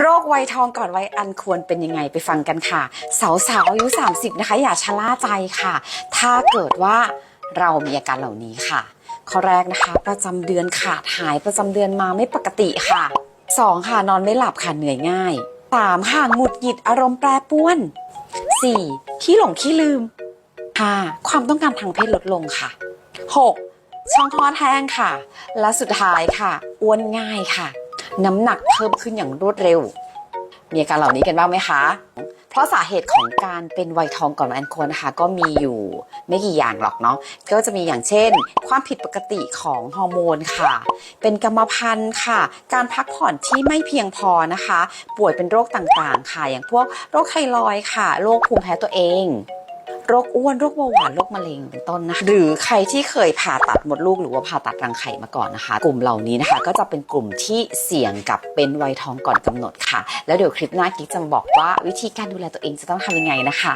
โรควัยทองก่อนวัยอันควรเป็นยังไงไปฟังกันค่ะ สาวๆอายุ 30 นะคะ อย่าชะล่าใจค่ะ ถ้าเกิดว่าเรามีอาการเหล่านี้ค่ะ ข้อแรกนะคะ ประจำเดือนขาดหายประจำเดือนมาไม่ปกติค่ะ 2 ค่ะนอนไม่หลับค่ะเหนื่อยง่าย 3 ค่ะหงุดหงิดอารมณ์แปรปรวน 4. ขี้หลงขี้ลืม 5. ความต้องการทางเพศลดลงค่ะ 6. ช่องคลอดแห้งค่ะ และสุดท้ายค่ะอ้วนง่ายค่ะ น้ำหนักเพิ่มขึ้นอย่างรวดเร็ว มีอาการเหล่านี้กันบ้างไหมคะ เพราะสาเหตุของการเป็นวัยทองก่อนอันควรนะคะ ก็มีอยู่ไม่กี่อย่างหรอกเนาะ ก็จะมีอย่างเช่น ความผิดปกติของฮอร์โมนค่ะ เป็นกรรมพันธุ์ค่ะ การพักผ่อนที่ไม่เพียงพอนะคะ ป่วยเป็นโรคต่างๆ ค่ะ อย่างพวกโรคไทรอยค่ะ โรคภูมิแพ้ตัวเอง โรคอ้วนโรคเบาหวานโรคมะเร็งเป็นต้นนะหรือใครที่เคยผ่าตัดมดลูกหรือว่าผ่าตัดรังไข่มาก่อนนะคะ กลุ่มเหล่านี้นะคะ ก็จะเป็นกลุ่มที่เสี่ยงกับเป็นวัยทองก่อนกำหนดค่ะ แล้วเดี๋ยวคลิปหน้ากิ๊กจะบอกว่าวิธีการดูแลตัวเองจะต้องทำยังไงนะคะ